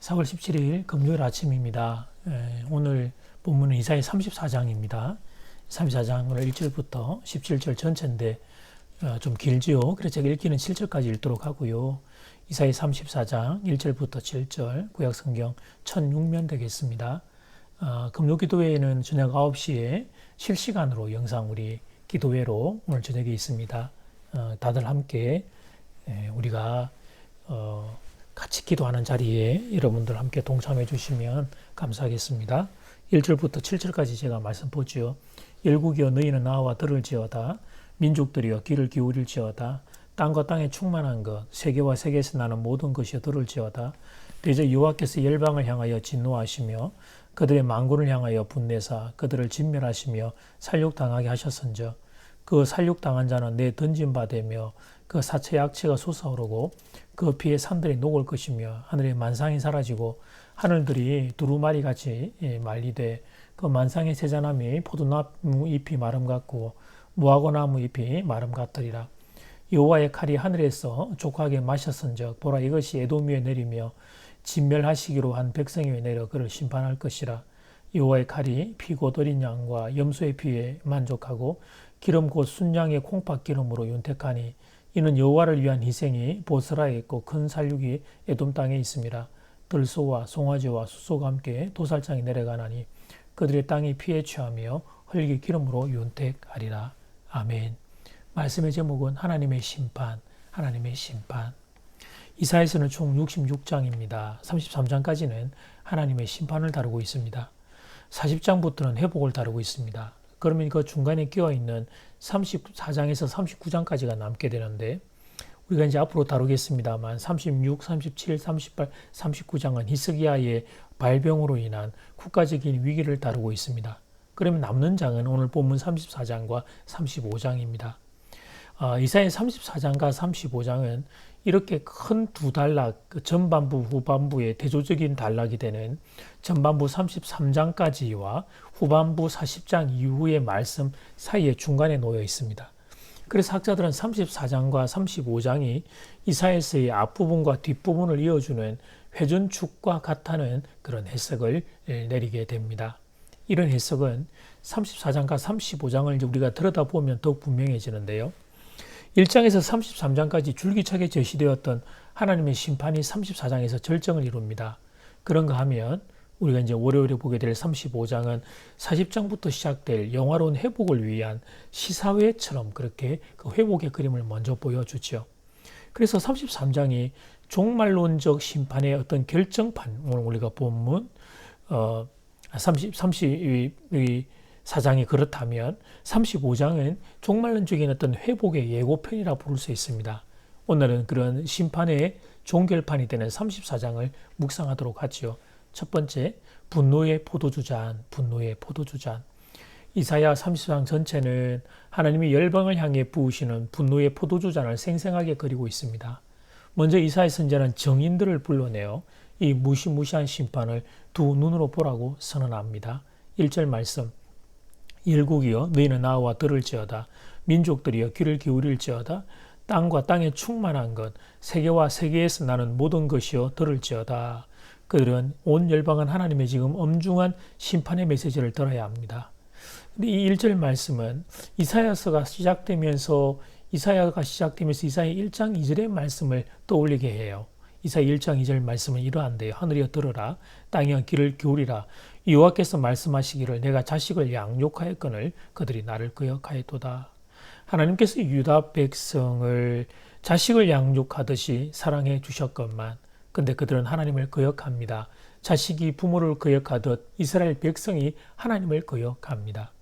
4월 17일 금요일 아침입니다. 에, 오늘 본문은 이사야 34장입니다. 34장 오늘 1절부터 17절 전체인데 어, 좀 길지요. 그래서 제가 읽기는 7절까지 읽도록 하고요. 이사야 34장 1절부터 7절 구약성경 1006면 되겠습니다. 어, 금요기도회에는 저녁 9시에 실시간으로 영상 우리 기도회로 오늘 저녁에 있습니다. 어, 다들 함께 에, 우리가 어, 같이 기도하는 자리에 여러분들 함께 동참해 주시면 감사하겠습니다. 1절부터 7절까지 제가 말씀 보지요. 열국이여 너희는 나와 들을지어다 민족들이여 귀를 기울일지어다 땅과 땅에 충만한 것 세계와 세계에서 나는 모든 것이여 들을지어다 대저 여호와께서 열방을 향하여 진노하시며 그들의 망군을 향하여 분내사 그들을 진멸하시며 살육당하게 하셨은저 그 살육당한 자는 내 던진 바 되며 그 사체의 악체가 솟아오르고 그 피에 산들이 녹을 것이며 하늘의 만상이 사라지고 하늘들이 두루마리 같이 예, 말리되 그 만상의 세자나무 포도나무 잎이 마름 같고 무화과나무 잎이 마름 같더리라. 여호와의 칼이 하늘에서 족하게 마셨은즉 보라 이것이 에돔 위에 내리며 진멸하시기로 한 백성 위에 내려 그를 심판할 것이라. 여호와의 칼이 피고 어린 양과 염소의 피에 만족하고 기름 곧 순양의 콩팥 기름으로 윤택하니 이는 여호와를 위한 희생이 보스라에 있고 큰 살육이 에돔 땅에 있습니다. 들소와 송아지와 수소가 함께 도살장이 내려가나니 그들의 땅이 피에 취하며 흙이 기름으로 윤택하리라. 아멘. 말씀의 제목은 하나님의 심판, 하나님의 심판. 이사에서는 총 66장입니다. 33장까지는 하나님의 심판을 다루고 있습니다. 40장부터는 회복을 다루고 있습니다. 그러면 그 중간에 끼어 있는 34장에서 39장까지가 남게 되는데 우리가 이제 앞으로 다루겠습니다만 36, 37, 38, 39장은 히스기야의 발병으로 인한 국가적인 위기를 다루고 있습니다. 그러면 남는 장은 오늘 본문 34장과 35장입니다. 어, 이사의 34장과 35장은 이렇게 큰 두 단락, 그 전반부, 후반부의 대조적인 단락이 되는 전반부 33장까지와 후반부 40장 이후의 말씀 사이에 중간에 놓여 있습니다. 그래서 학자들은 34장과 35장이 이사에서의 앞부분과 뒷부분을 이어주는 회전축과 같다는 그런 해석을 내리게 됩니다. 이런 해석은 34장과 35장을 우리가 들여다보면 더욱 분명해지는데요. 1장에서 33장까지 줄기차게 제시되었던 하나님의 심판이 34장에서 절정을 이룹니다. 그런가 하면 우리가 이제 월요일에 보게 될 35장은 40장부터 시작될 영화로운 회복을 위한 시사회처럼 그렇게 그 회복의 그림을 먼저 보여주죠. 그래서 33장이 종말론적 심판의 어떤 결정판, 오늘 우리가 본문, 어, 30, 30, 사장이 그렇다면 35장은 종말론적인 어떤 회복의 예고편이라 부를 수 있습니다. 오늘은 그런 심판의 종결판이 되는 34장을 묵상하도록 하지요. 첫 번째, 분노의 포도주잔, 분노의 포도주잔. 이사야 30장 전체는 하나님이 열방을 향해 부으시는 분노의 포도주잔을 생생하게 그리고 있습니다. 먼저 이사야 선자는 정인들을 불러내어 이 무시무시한 심판을 두 눈으로 보라고 선언합니다. 1절 말씀 일국이여 너희는 나와 들을지어다 민족들이여 귀를 기울일지어다 땅과 땅에 충만한 것 세계와 세계에서 나는 모든 것이여 들을지어다 그들은 온 열방은 하나님의 지금 엄중한 심판의 메시지를 들어야 합니다. 근데 이 1절 말씀은 이사야서가 시작되면서 이사야가 시작되면서 이사야 1장 2절의 말씀을 떠올리게 해요. 이사 1장 2절 말씀은 이러한데요. 하늘이여 들으라 땅이여 귀를 기울이라 여호와께서 말씀하시기를 내가 자식을 양육하였거늘 그들이 나를 거역하였도다. 하나님께서 유다 백성을 자식을 양육하듯이 사랑해 주셨건만 근데 그들은 하나님을 거역합니다. 자식이 부모를 거역하듯 이스라엘 백성이 하나님을 거역합니다.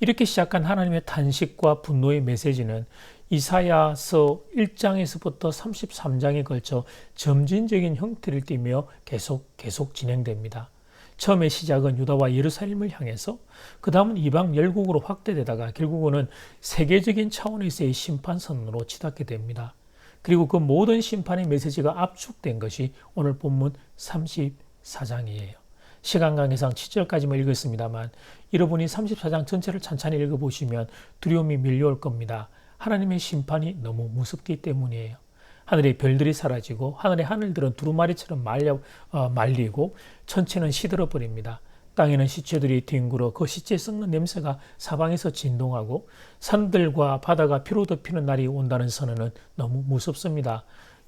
이렇게 시작한 하나님의 탄식과 분노의 메시지는 이사야서 1장에서부터 33장에 걸쳐 점진적인 형태를 띠며 계속 계속 진행됩니다. 처음에 시작은 유다와 예루살렘을 향해서 그 다음은 이방 열국으로 확대되다가 결국은 세계적인 차원에서의 심판선으로 치닫게 됩니다. 그리고 그 모든 심판의 메시지가 압축된 것이 오늘 본문 34장이에요. 시간 관계상 7절까지만 읽었습니다만 여러분이 34장 전체를 찬찬히 읽어보시면 두려움이 밀려올 겁니다. 하나님의 심판이 너무 무섭기 때문이에요. 하늘의 별들이 사라지고 하늘의 하늘들은 두루마리처럼 말려, 어, 말리고 천체는 시들어 버립니다. 땅에는 시체들이 뒹굴어 그 시체 썩는 냄새가 사방에서 진동하고 산들과 바다가 피로 덮이는 날이 온다는 선언은 너무 무섭습니다.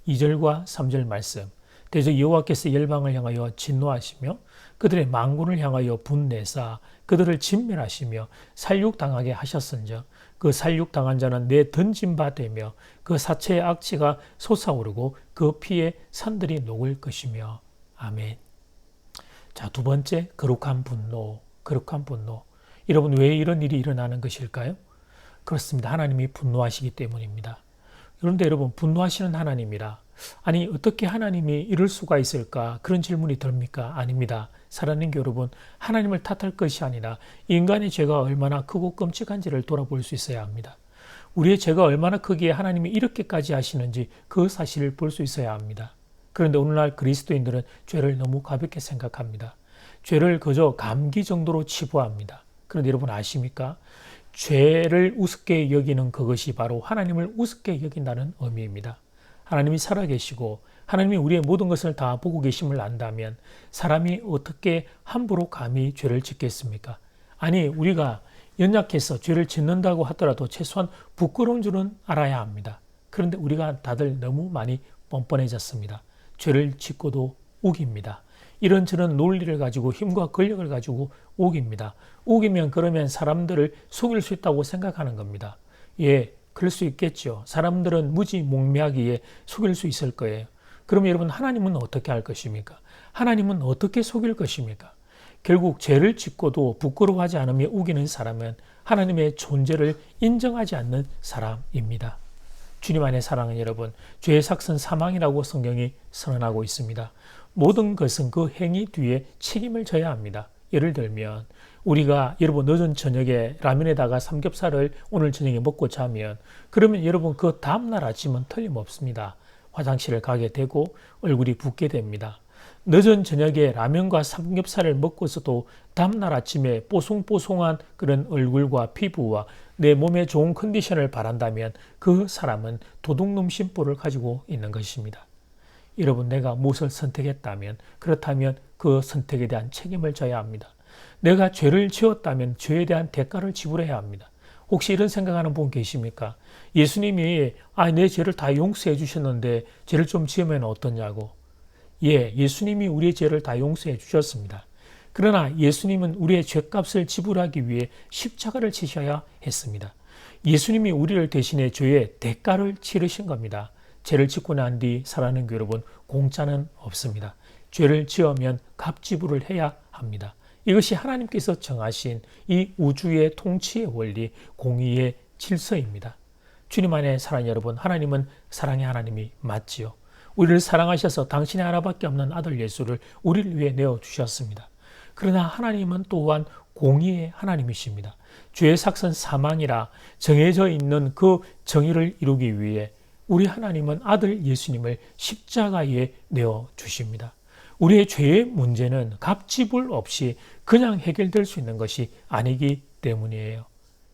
2절과 3절 말씀. 대저 여호와께서 열방을 향하여 진노하시며 그들의 망군을 향하여 분내사 그들을 진멸하시며 살육당하게 하셨은즉 그 살육당한 자는 내 던진 바 되며 그 사체의 악취가 솟아오르고 그 피에 산들이 녹을 것이며 아멘. 자, 두 번째 거룩한 분노. 거룩한 분노. 여러분 왜 이런 일이 일어나는 것일까요? 그렇습니다. 하나님이 분노하시기 때문입니다. 그런데 여러분 분노하시는 하나님이라 아니 어떻게 하나님이 이럴 수가 있을까 그런 질문이 듭니까? 아닙니다. 살아있는 여러분 하나님을 탓할 것이 아니라 인간의 죄가 얼마나 크고 끔찍한지를 돌아볼 수 있어야 합니다. 우리의 죄가 얼마나 크기에 하나님이 이렇게까지 하시는지 그 사실을 볼 수 있어야 합니다. 그런데 오늘날 그리스도인들은 죄를 너무 가볍게 생각합니다. 죄를 그저 감기 정도로 치부합니다. 그런데 여러분 아십니까? 죄를 우습게 여기는 그것이 바로 하나님을 우습게 여긴다는 의미입니다. 하나님이 살아계시고 하나님이 우리의 모든 것을 다 보고 계심을 안다면 사람이 어떻게 함부로 감히 죄를 짓겠습니까? 아니, 우리가 연약해서 죄를 짓는다고 하더라도 최소한 부끄러운 줄은 알아야 합니다. 그런데 우리가 다들 너무 많이 뻔뻔해졌습니다. 죄를 짓고도 우깁니다. 이런저런 논리를 가지고 힘과 권력을 가지고 우깁니다. 우기면 그러면 사람들을 속일 수 있다고 생각하는 겁니다. 예, 그럴 수 있겠죠. 사람들은 무지몽매하기에 속일 수 있을 거예요. 그럼 여러분 하나님은 어떻게 할 것입니까? 하나님은 어떻게 속일 것입니까? 결국 죄를 짓고도 부끄러워하지 않으며 우기는 사람은 하나님의 존재를 인정하지 않는 사람입니다. 주님 안에 사랑하는 여러분, 죄의 삭선 사망이라고 성경이 선언하고 있습니다. 모든 것은 그 행위 뒤에 책임을 져야 합니다. 예를 들면 우리가 여러분 늦은 저녁에 라면에다가 삼겹살을 오늘 저녁에 먹고 자면 그러면 여러분 그 다음날 아침은 틀림없습니다. 화장실을 가게 되고 얼굴이 붓게 됩니다. 늦은 저녁에 라면과 삼겹살을 먹고서도 다음날 아침에 뽀송뽀송한 그런 얼굴과 피부와 내 몸의 좋은 컨디션을 바란다면 그 사람은 도둑놈 심보를 가지고 있는 것입니다. 여러분 내가 무엇을 선택했다면 그렇다면 그 선택에 대한 책임을 져야 합니다. 내가 죄를 지었다면 죄에 대한 대가를 지불해야 합니다. 혹시 이런 생각하는 분 계십니까? 예수님이 아, 내 죄를 다 용서해 주셨는데 죄를 좀 지으면 어떠냐고. 예, 예수님이 우리의 죄를 다 용서해 주셨습니다. 그러나 예수님은 우리의 죄값을 지불하기 위해 십자가를 지셔야 했습니다. 예수님이 우리를 대신해 죄의 대가를 치르신 겁니다. 죄를 짓고 난 뒤 살아는 여러분 공짜는 없습니다. 죄를 지으면 값지불을 해야 합니다. 이것이 하나님께서 정하신 이 우주의 통치의 원리, 공의의 질서입니다. 주님 안에 사랑 여러분, 하나님은 사랑의 하나님이 맞지요. 우리를 사랑하셔서 당신의 하나밖에 없는 아들 예수를 우리를 위해 내어 주셨습니다. 그러나 하나님은 또한 공의의 하나님이십니다. 죄의 삭선 사망이라 정해져 있는 그 정의를 이루기 위해 우리 하나님은 아들 예수님을 십자가에 내어 주십니다. 우리의 죄의 문제는 값지불 없이 그냥 해결될 수 있는 것이 아니기 때문이에요.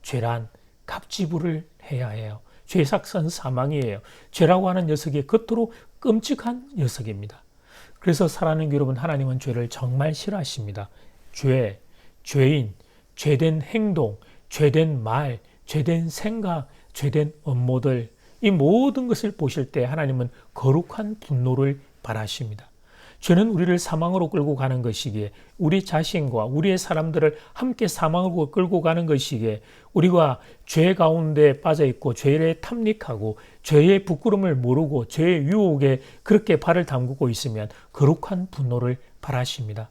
죄란 값지불을 해야 해요. 죄삭선 사망이에요. 죄라고 하는 녀석이 겉으로 끔찍한 녀석입니다. 그래서 사랑하는 여러분, 하나님은 죄를 정말 싫어하십니다. 죄, 죄인, 죄된 행동, 죄된 말, 죄된 생각, 죄된 업무들, 이 모든 것을 보실 때 하나님은 거룩한 분노를 바라십니다. 죄는 우리를 사망으로 끌고 가는 것이기에 우리 자신과 우리의 사람들을 함께 사망으로 끌고 가는 것이기에 우리가 죄 가운데 빠져 있고 죄에 탐닉하고 죄의 부끄럼을 모르고 죄의 유혹에 그렇게 발을 담그고 있으면 거룩한 분노를 바라십니다.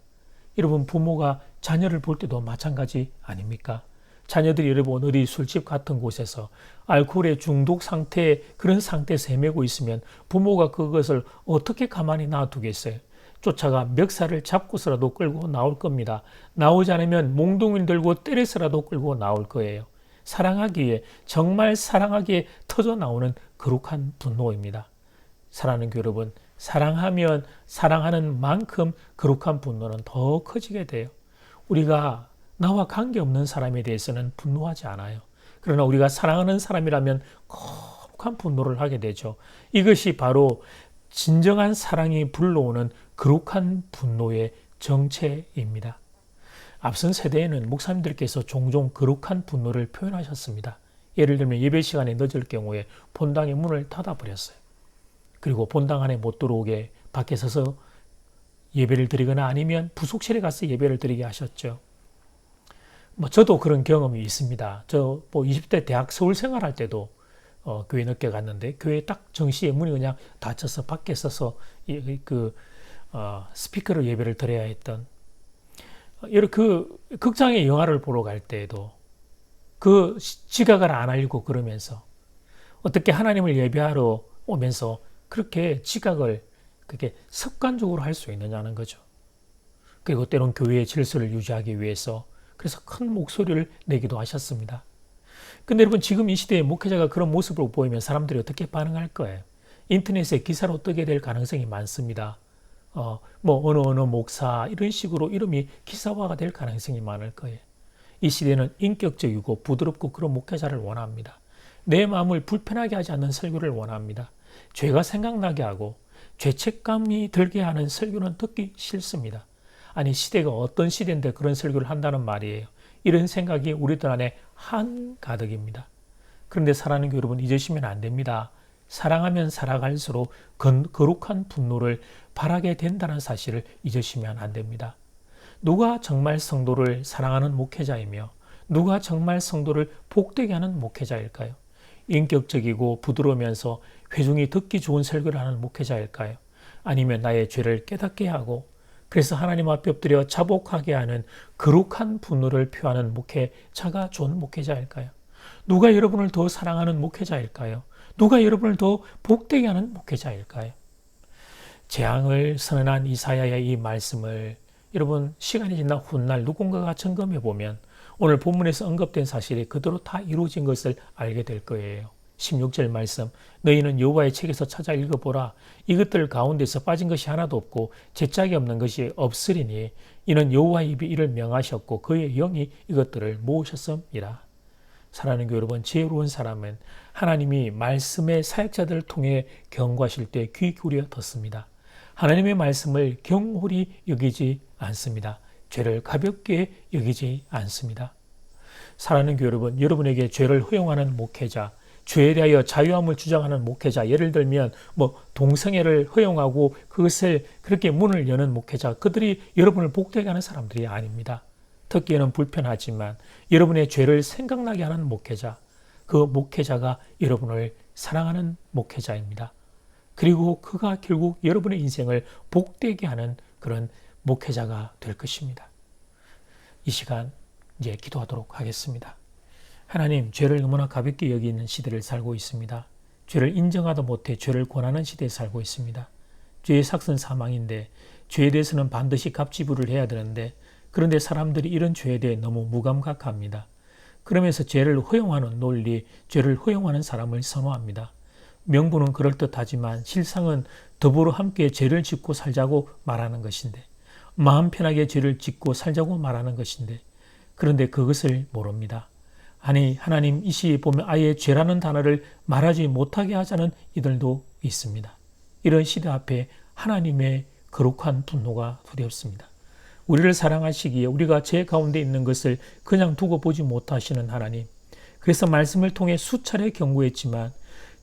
여러분 부모가 자녀를 볼 때도 마찬가지 아닙니까? 자녀들이 여러분 어디 술집 같은 곳에서 알코올의 중독 상태에 그런 상태에서 헤매고 있으면 부모가 그것을 어떻게 가만히 놔두겠어요? 쫓아가 멱살을 잡고서라도 끌고 나올 겁니다. 나오지 않으면 몽둥이를 들고 때려서라도 끌고 나올 거예요. 사랑하기에 정말 사랑하기에 터져 나오는 거룩한 분노입니다. 사랑하는 여러분, 사랑하면 사랑하는 만큼 거룩한 분노는 더 커지게 돼요. 우리가 나와 관계없는 사람에 대해서는 분노하지 않아요. 그러나 우리가 사랑하는 사람이라면 거룩한 분노를 하게 되죠. 이것이 바로 진정한 사랑이 불러오는 거룩한 분노의 정체입니다. 앞선 세대에는 목사님들께서 종종 거룩한 분노를 표현하셨습니다. 예를 들면 예배 시간에 늦을 경우에 본당의 문을 닫아버렸어요. 그리고 본당 안에 못 들어오게 밖에 서서 예배를 드리거나 아니면 부속실에 가서 예배를 드리게 하셨죠. 뭐 저도 그런 경험이 있습니다. 저 뭐 20대 대학 서울 생활할 때도 어, 교회 늦게 갔는데 교회 딱 정시에 문이 그냥 닫혀서 밖에 서서 그 어, 스피커로 예배를 드려야 했던 여러 그 극장에 영화를 보러 갈 때에도 그 지각을 안 알고 그러면서 어떻게 하나님을 예배하러 오면서 그렇게 지각을 그렇게 습관적으로 할 수 있느냐는 거죠. 그리고 때론 교회의 질서를 유지하기 위해서 그래서 큰 목소리를 내기도 하셨습니다. 근데 여러분 지금 이 시대에 목회자가 그런 모습을 보이면 사람들이 어떻게 반응할 거예요? 인터넷에 기사로 뜨게 될 가능성이 많습니다. 어, 뭐 어느 어느 목사 이런 식으로 이름이 기사화가 될 가능성이 많을 거예요. 이 시대는 인격적이고 부드럽고 그런 목회자를 원합니다. 내 마음을 불편하게 하지 않는 설교를 원합니다. 죄가 생각나게 하고 죄책감이 들게 하는 설교는 듣기 싫습니다. 아니 시대가 어떤 시대인데 그런 설교를 한다는 말이에요. 이런 생각이 우리들 안에 한 가득입니다. 그런데 사랑하는 여러분 잊으시면 안 됩니다. 사랑하면 살아갈수록 거룩한 분노를 바라게 된다는 사실을 잊으시면 안 됩니다. 누가 정말 성도를 사랑하는 목회자이며 누가 정말 성도를 복되게 하는 목회자일까요? 인격적이고 부드러우면서 회중이 듣기 좋은 설교를 하는 목회자일까요? 아니면 나의 죄를 깨닫게 하고 그래서 하나님 앞에 엎드려 자복하게 하는 거룩한 분노를 표하는 목회자가 좋은 목회자일까요? 누가 여러분을 더 사랑하는 목회자일까요? 누가 여러분을 더 복되게 하는 목회자일까요? 재앙을 선언한 이사야의 이 말씀을 여러분 시간이 지나 훗날 누군가가 점검해 보면 오늘 본문에서 언급된 사실이 그대로 다 이루어진 것을 알게 될 거예요. 16절 말씀 너희는 여호와의 책에서 찾아 읽어보라 이것들 가운데서 빠진 것이 하나도 없고 제짝이 없는 것이 없으리니 이는 여호와의 입이 이를 명하셨고 그의 영이 이것들을 모으셨음이라 사랑하는 여러분 지혜로운 사람은 하나님이 말씀의 사역자들을 통해 경고하실 때 귀 기울여 듣습니다. 하나님의 말씀을 경홀히 여기지 않습니다. 죄를 가볍게 여기지 않습니다. 사랑하는 여러분, 여러분에게 죄를 허용하는 목회자, 죄에 대하여 자유함을 주장하는 목회자, 예를 들면 뭐 동성애를 허용하고 그것을 그렇게 문을 여는 목회자, 그들이 여러분을 복되게 하는 사람들이 아닙니다. 듣기에는 불편하지만 여러분의 죄를 생각나게 하는 목회자, 그 목회자가 여러분을 사랑하는 목회자입니다. 그리고 그가 결국 여러분의 인생을 복되게 하는 그런 목회자가 될 것입니다. 이 시간 이제 기도하도록 하겠습니다. 하나님, 죄를 너무나 가볍게 여기는 시대를 살고 있습니다. 죄를 인정하다 못해 죄를 권하는 시대에 살고 있습니다. 죄의 삭선 사망인데 죄에 대해서는 반드시 값지불을 해야 되는데 그런데 사람들이 이런 죄에 대해 너무 무감각합니다. 그러면서 죄를 허용하는 논리, 죄를 허용하는 사람을 선호합니다. 명분은 그럴듯하지만 실상은 더불어 함께 죄를 짓고 살자고 말하는 것인데 마음 편하게 죄를 짓고 살자고 말하는 것인데 그런데 그것을 모릅니다. 아니 하나님 이 시에 보면 아예 죄라는 단어를 말하지 못하게 하자는 이들도 있습니다. 이런 시대 앞에 하나님의 거룩한 분노가 두렵습니다. 우리를 사랑하시기에 우리가 죄 가운데 있는 것을 그냥 두고 보지 못하시는 하나님. 그래서 말씀을 통해 수차례 경고했지만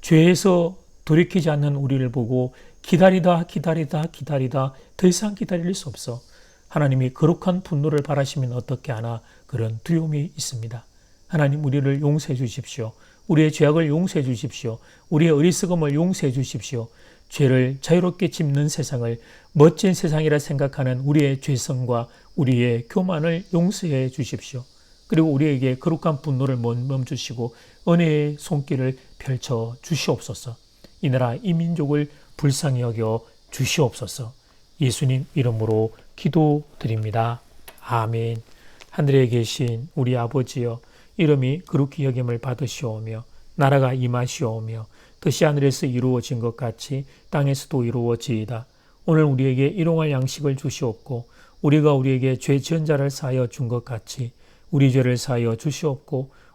죄에서 돌이키지 않는 우리를 보고 기다리다 기다리다 기다리다 더 이상 기다릴 수 없어 하나님이 거룩한 분노를 바라시면 어떻게 하나 그런 두려움이 있습니다. 하나님 우리를 용서해 주십시오. 우리의 죄악을 용서해 주십시오. 우리의 어리석음을 용서해 주십시오. 죄를 자유롭게 짚는 세상을 멋진 세상이라 생각하는 우리의 죄성과 우리의 교만을 용서해 주십시오. 그리고 우리에게 거룩한 분노를 멈추시고 은혜의 손길을 펼쳐 주시옵소서. 이 나라 이 민족을 불쌍히 여겨 주시옵소서. 예수님 이름으로 기도드립니다. 아멘. 하늘에 계신 우리 아버지여 이름이 그룩히 여김을 받으시오며 나라가 임하시오며 뜻이 하늘에서 이루어진 것 같이 땅에서도 이루어지이다. 오늘 우리에게 일용할 양식을 주시옵고 우리가 우리에게 죄 지은 자를 사하여 준 것 같이 우리 죄를 사하여 주시옵고